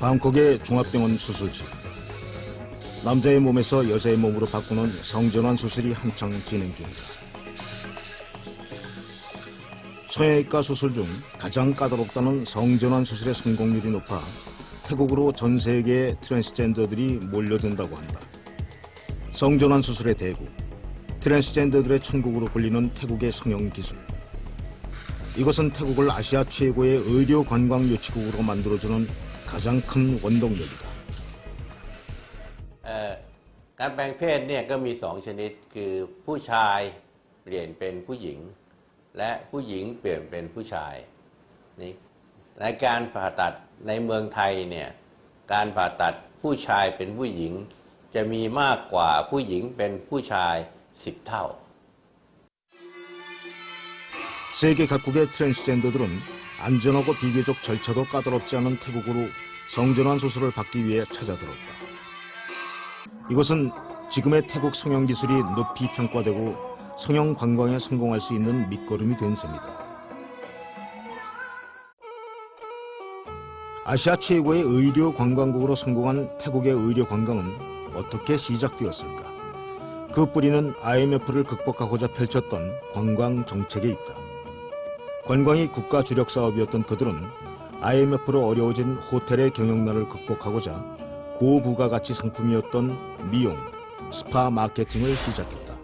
방콕의 종합병원 수술실. 남자의 몸에서 여자의 몸으로 바꾸는 성전환 수술이 한창 진행 중이다. 성형외과 수술 중 가장 까다롭다는 성전환 수술의 성공률이 높아 태국으로 전 세계의 트랜스젠더들이 몰려든다고 한다. 성전환 수술의 대국, 트랜스젠더들의 천국으로 불리는 태국의 성형 기술. 이것은 태국을 아시아 최고의 의료 관광 유치국으로 만들어주는 가장 큰 원동력이다. เอ่อการแปลงเพศเนี่ยก็มีสองชนิดคือผู้ชายเปลี่ยนเป็นผู้หญิง และผู้หญิงเปลี่ยนเป็นผู้ชายนี่ในการผ่าตัดในเมืองไทยเนี่ยการผ่าตัดผู้ชายเป็นผู้หญิง จะมีมากกว่าผู้หญิงเป็นผู้ชายสิบเท่า 세계 각국의 트랜스젠더들은 안전하고 비교적 절차도 까다롭지 않은 태국으로 성전환 수술을 받기 위해 찾아들었다. 이것은 지금의 태국 성형 기술이 높이 평가되고 성형 관광에 성공할 수 있는 밑거름이 된 셈이다. 아시아 최고의 의료 관광국으로 성공한 태국의 의료 관광은 어떻게 시작되었을까? 그 뿌리는 IMF를 극복하고자 펼쳤던 관광 정책에 있다. 관광이 국가 주력 사업이었던 그들은 IMF로 어려워진 호텔의 경영난을 극복하고자 고부가가치 상품이었던 미용, 스파 마케팅을 시작했다.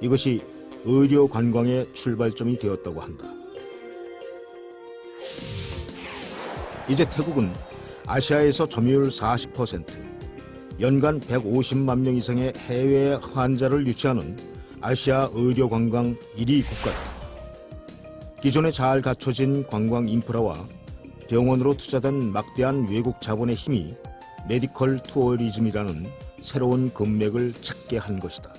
이것이 의료 관광의 출발점이 되었다고 한다. 이제 태국은 아시아에서 점유율 40%, 연간 150만 명 이상의 해외 환자를 유치하는 아시아 의료 관광 1위 국가다. 기존에 잘 갖춰진 관광 인프라와 병원으로 투자된 막대한 외국 자본의 힘이 메디컬 투어리즘이라는 새로운 금맥을 찾게 한 것이다.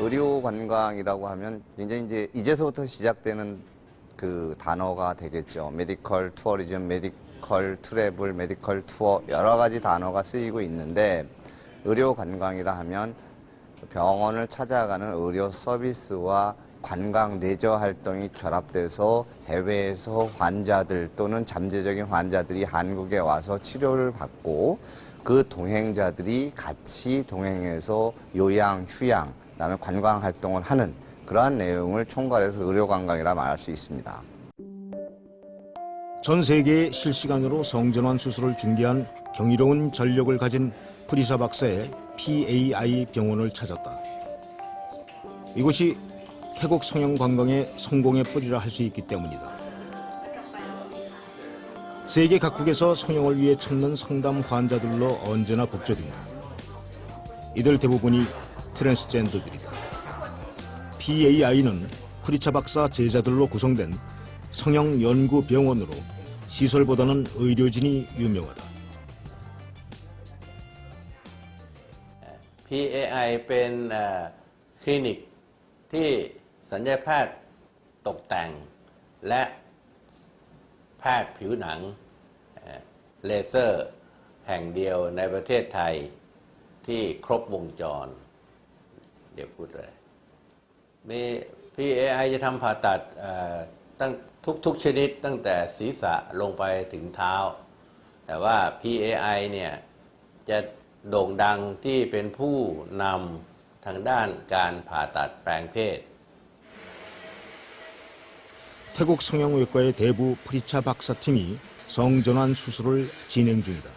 의료 관광이라고 하면 굉장히 이제 이제서부터 시작되는 그 단어가 되겠죠. 메디컬 투어리즘, 메디 컬 트래블, 메디컬 투어 여러 가지 단어가 쓰이고 있는데 의료 관광이라 하면 병원을 찾아가는 의료 서비스와 관광 내저 활동이 결합돼서 해외에서 환자들 또는 잠재적인 환자들이 한국에 와서 치료를 받고 그 동행자들이 같이 동행해서 요양, 휴양, 그다음에 관광 활동을 하는 그러한 내용을 총괄해서 의료 관광이라 말할 수 있습니다. 전 세계에 실시간으로 성전환 수술을 중개한 경이로운 전력을 가진 프리사 박사의 PAI 병원을 찾았다. 이곳이 태국 성형 관광의 성공의 뿌리라 할 수 있기 때문이다. 세계 각국에서 성형을 위해 찾는 상담 환자들로 언제나 북적인다. 이들 대부분이 트랜스젠더들이다. PAI는 프리차 박사 제자들로 구성된 성형 연구 병원으로 시설보다는 의료진이 유명하다. PAI เป็นเอ่อคลินิกที่สัญญาแพทย์ตกแต่ง และแพทย์ผิวหนังเอ่อเลเซอร์แห่งเดียวในประเทศไทยที่ครบวงจร เดี๋ยวพูดเลยมี PAI จะทำผ่าตัดเอ่อ ตั้งทุกทุกชนิดตั้งแต่ศีรษะลงไปถึงเท้า แต่ว่า PAI เนี่ย จะโด่งดังที่เป็นผู้นำทางด้านการผ่าตัดแปลงเพศ 태국 성형외과의 대부 프리차 박사팀이 성전환 수술을 진행 중이다.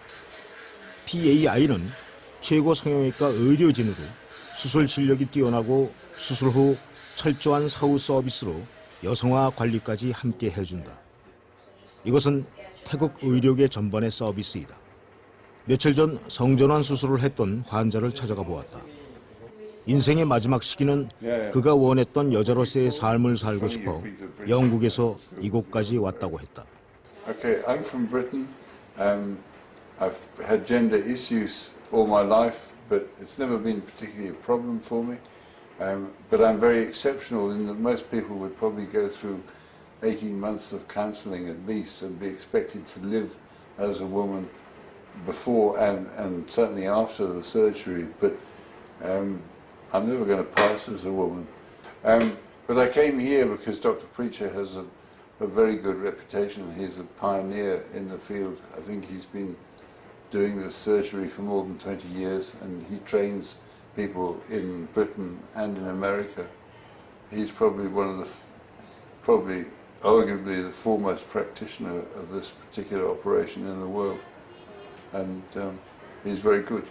PAI는 최고 성형외과 의료진으로 수술 실력이 뛰어나고 수술 후 철저한 사후 서비스로 여성화 관리까지 함께 해준다. 이것은 태국 의료계 전반의 서비스이다. 며칠 전 성전환 수술을 했던 환자를 찾아가 보았다. 인생의 마지막 시기는 그가 원했던 여자로서의 삶을 살고 싶어 영국에서 이곳까지 왔다고 했다. Okay, I'm from Britain. Um, I've had gender issues all my life, but it's never been particularly a problem for me. Um, but I'm very exceptional in that most people would probably go through 18 months of counselling at least and be expected to live as a woman before and, and certainly after the surgery. But um, I'm never going to pass as a woman. Um, but I came here because Dr. Preacher has a, a very good reputation. He's a pioneer in the field. I think he's been doing this surgery for more than 20 years and he trains people in Britain and in America. He's probably one of the, probably arguably the foremost practitioner of this particular operation in the world. And um, he's very good.